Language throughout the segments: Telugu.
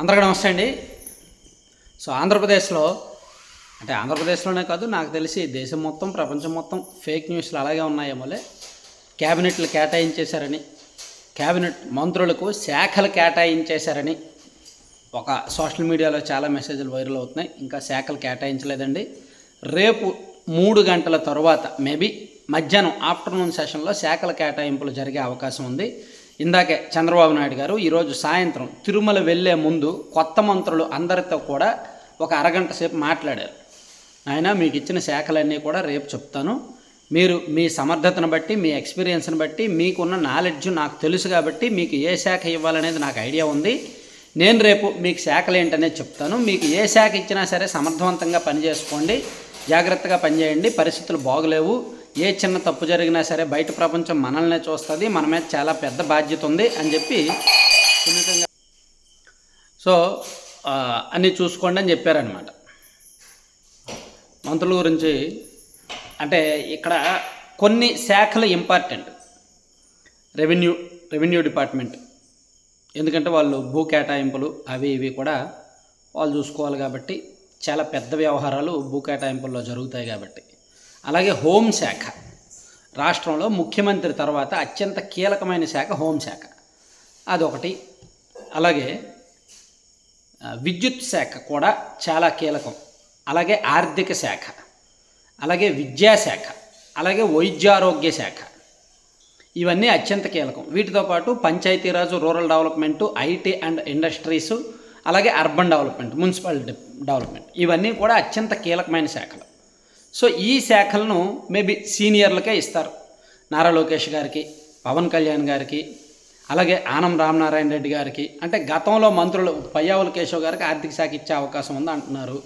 అందరికీ నమస్తే అండి. సో ఆంధ్రప్రదేశ్లో అంటే ఆంధ్రప్రదేశ్లోనే కాదు నాకు తెలిసి దేశం మొత్తం ప్రపంచం మొత్తం ఫేక్ న్యూస్లు అలాగే ఉన్నాయేమోలే క్యాబినెట్లు కేటాయించేశారని క్యాబినెట్ మంత్రులకు శాఖలు కేటాయించేశారని ఒక సోషల్ మీడియాలో చాలా మెసేజ్లు వైరల్ అవుతున్నాయి. ఇంకా శాఖలు కేటాయించలేదండి. రేపు మూడు గంటల తర్వాత మేబీ మధ్యాహ్నం ఆఫ్టర్నూన్ సెషన్లో శాఖల కేటాయింపులు జరిగే అవకాశం ఉంది. ఇందాకే చంద్రబాబు నాయుడు గారు ఈరోజు సాయంత్రం తిరుమల వెళ్ళే ముందు కొత్త మంత్రులు అందరితో కూడా ఒక అరగంట సేపు మాట్లాడారు. ఆయన మీకు ఇచ్చిన శాఖలన్నీ కూడా రేపు చెప్తాను. మీరు మీ సమర్థతను బట్టి మీ ఎక్స్పీరియన్స్ని బట్టి మీకున్న నాలెడ్జ్ నాకు తెలుసు కాబట్టి మీకు ఏ శాఖ ఇవ్వాలనేది నాకు ఐడియా ఉంది. నేను రేపు మీకు శాఖలు ఏంటనేది చెప్తాను. మీకు ఏ శాఖ ఇచ్చినా సరే సమర్థవంతంగా పనిచేసుకోండి. జాగ్రత్తగా పనిచేయండి. పరిస్థితులు బాగలేవు. ఏ చిన్న తప్పు జరిగినా సరే బయట ప్రపంచం మనల్నే చూస్తుంది మన మీద చాలా పెద్ద బాధ్యత ఉంది అని చెప్పి సున్నితంగా సో అన్నీ చూసుకోండి అని చెప్పారనమాట మంత్రుల గురించి అంటే ఇక్కడ కొన్ని శాఖలు ఇంపార్టెంట్ రెవెన్యూ రెవెన్యూ డిపార్ట్మెంట్ ఎందుకంటే వాళ్ళు భూ కేటాయింపులు అవి ఇవి కూడా వాళ్ళు చూసుకోవాలి కాబట్టి చాలా పెద్ద వ్యవహారాలు భూ కేటాయింపుల్లో జరుగుతాయి కాబట్టి. అలాగే హోంశాఖ రాష్ట్రంలో ముఖ్యమంత్రి తర్వాత అత్యంత కీలకమైన శాఖ హోంశాఖ అదొకటి. అలాగే విద్యుత్ శాఖ కూడా చాలా కీలకం. అలాగే ఆర్థిక శాఖ. అలాగే విద్యాశాఖ అలాగే వైద్యారోగ్య శాఖ. ఇవన్నీ అత్యంత కీలకం. వీటితో పాటు Panchayati Raj rural development IT and industries అలాగే అర్బన్ డెవలప్మెంట్ మున్సిపల్ డెవలప్మెంట్. ఇవన్నీ కూడా అత్యంత కీలకమైన శాఖలు. సో ఈ శాఖలను మేబీ సీనియర్లకే ఇస్తారు. నారా లోకేష్ గారికి పవన్ కళ్యాణ్ గారికి అలాగే ఆనం రామనారాయణ రెడ్డి గారికి. అంటే గతంలో మంత్రులు పయ్యావుల కేశవ్ గారికి ఆర్థిక శాఖ ఇచ్చే అవకాశం ఉంది అంటున్నారు.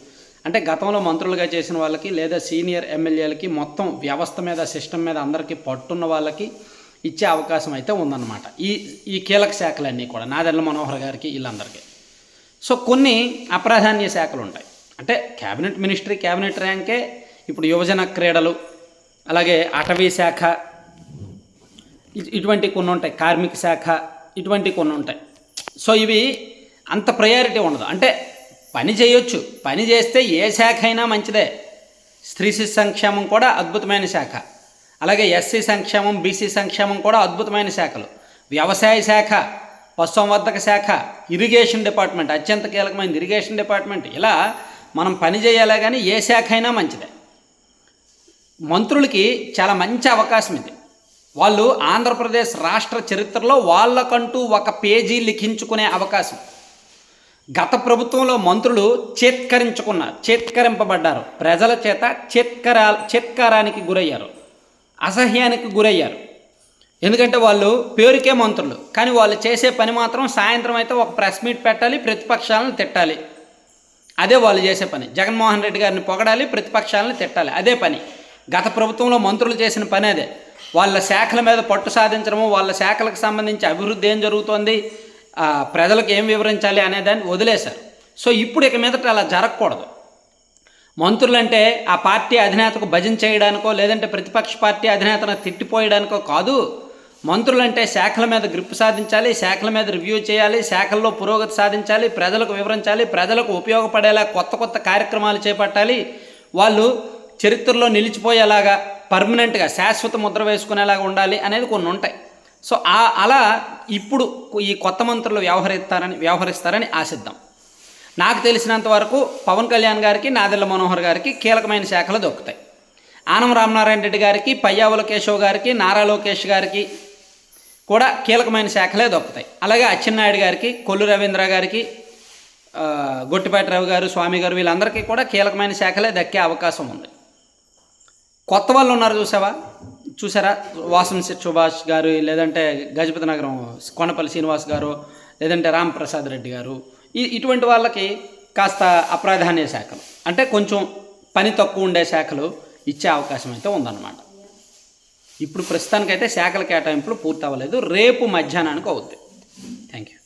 అంటే గతంలో మంత్రులుగా చేసిన వాళ్ళకి లేదా సీనియర్ ఎమ్మెల్యేలకి మొత్తం వ్యవస్థ మీద సిస్టమ్ మీద అందరికీ పట్టున్న వాళ్ళకి ఇచ్చే అవకాశం అయితే ఉందన్నమాట. ఈ ఈ కీలక శాఖలన్నీ కూడా. నాదెల్ల మనోహర్ గారికి వీళ్ళందరికీ. సో కొన్ని అప్రాధాన్య శాఖలు ఉంటాయి అంటే క్యాబినెట్ మినిస్ట్రీ క్యాబినెట్ ర్యాంకే ఇప్పుడు యువజన క్రీడలు అలాగే అటవీ శాఖ ఇటువంటి కొన్ని ఉంటాయి కార్మిక శాఖ ఇటువంటి కొన్ని ఉంటాయి. సో ఇవి అంత ప్రయారిటీ ఉండదు. అంటే పని చేయొచ్చు. పని చేస్తే ఏ శాఖ అయినా మంచిదే. స్త్రీ శిశు సంక్షేమం కూడా అద్భుతమైన శాఖ. అలాగే ఎస్సీ సంక్షేమం బీసీ సంక్షేమం కూడా అద్భుతమైన శాఖలు. వ్యవసాయ శాఖ పశుసంవర్ధక శాఖ ఇరిగేషన్ డిపార్ట్మెంట్ అత్యంత కీలకమైన ఇరిగేషన్ డిపార్ట్మెంట్. ఇలా మనం పని చేయాలి కానీ ఏ శాఖ అయినా మంచిదే. మంత్రులకి చాలా మంచి అవకాశం ఇది. వాళ్ళు ఆంధ్రప్రదేశ్ రాష్ట్ర చరిత్రలో వాళ్ళకంటూ ఒక పేజీ లిఖించుకునే అవకాశం. గత ప్రభుత్వంలో మంత్రులు చేత్కరించుకున్నారు చేత్కరింపబడ్డారు. ప్రజల చేత చేత్కరా చేత్కారానికి గురయ్యారు. అసహ్యానికి గురయ్యారు. ఎందుకంటే వాళ్ళు పేరుకే మంత్రులు. కానీ వాళ్ళు చేసే పని మాత్రం సాయంత్రం అయితే ఒక ప్రెస్ మీట్ పెట్టాలి ప్రతిపక్షాలను తిట్టాలి. అదే వాళ్ళు చేసే పని. జగన్మోహన్ రెడ్డి గారిని పొగడాలి ప్రతిపక్షాలను తిట్టాలి. అదే పని. గత ప్రభుత్వంలో మంత్రులు చేసిన పని అదే. వాళ్ళ శాఖల మీద పట్టు సాధించడము వాళ్ళ శాఖలకు సంబంధించి అభివృద్ధి ఏం జరుగుతోంది ప్రజలకు ఏం వివరించాలి అనేదాన్ని వదిలేశారు. సో ఇప్పుడు ఇక మీదట అలా జరగకూడదు. మంత్రులంటే ఆ పార్టీ అధినేతకు భజన చేయడానికో లేదంటే ప్రతిపక్ష పార్టీ అధినేతను తిట్టిపోయడానికో కాదు. మంత్రులంటే శాఖల మీద గ్రిప్ సాధించాలి శాఖల మీద రివ్యూ చేయాలి శాఖల్లో పురోగతి సాధించాలి ప్రజలకు వివరించాలి ప్రజలకు ఉపయోగపడేలా కొత్త కొత్త కార్యక్రమాలు చేపట్టాలి. వాళ్ళు చరిత్రలో నిలిచిపోయేలాగా పర్మనెంట్గా శాశ్వత ముద్ర వేసుకునేలాగా ఉండాలి అనేది కొన్ని ఉంటాయి. సో ఆ అలా ఇప్పుడు ఈ కొత్త మంత్రులు వ్యవహరిస్తారని వ్యవహరిస్తారని ఆశిద్దాం. నాకు తెలిసినంత వరకు పవన్ కళ్యాణ్ గారికి నాదెల్ల మనోహర్ గారికి కీలకమైన శాఖలు దొరుకుతాయి. ఆనం రామనారాయణ రెడ్డి గారికి పయ్యావుల కేశవ్ గారికి నారా లోకేష్ గారికి కూడా కీలకమైన శాఖలే దొరుకుతాయి. అలాగే అచ్చెన్నాయుడు గారికి కొల్లు రవీంద్ర గారికి ఆ, గొట్టిపాటి రవి గారు స్వామి గారు వీళ్ళందరికీ కూడా కీలకమైన శాఖలే దక్కే అవకాశం ఉంది. కొత్త వాళ్ళు ఉన్నారు చూసావా? చూసారా? వాసం సుభాష్ గారు లేదంటే గజపతి నగరం కొనపల్లి శ్రీనివాస్ గారు లేదంటే రామప్రసాద్ రెడ్డి గారు ఈ ఇటువంటి వాళ్ళకి కాస్త అప్రాధాన్య శాఖలు. అంటే కొంచెం పని తక్కువ ఉండే శాఖలు ఇచ్చే అవకాశం అయితే ఉందన్నమాట. ఇప్పుడు ప్రస్తుతానికైతే శాఖల కేటాయింపులు పూర్తి అవ్వలేదు రేపు మధ్యాహ్నానికి అవుద్ది. Thank you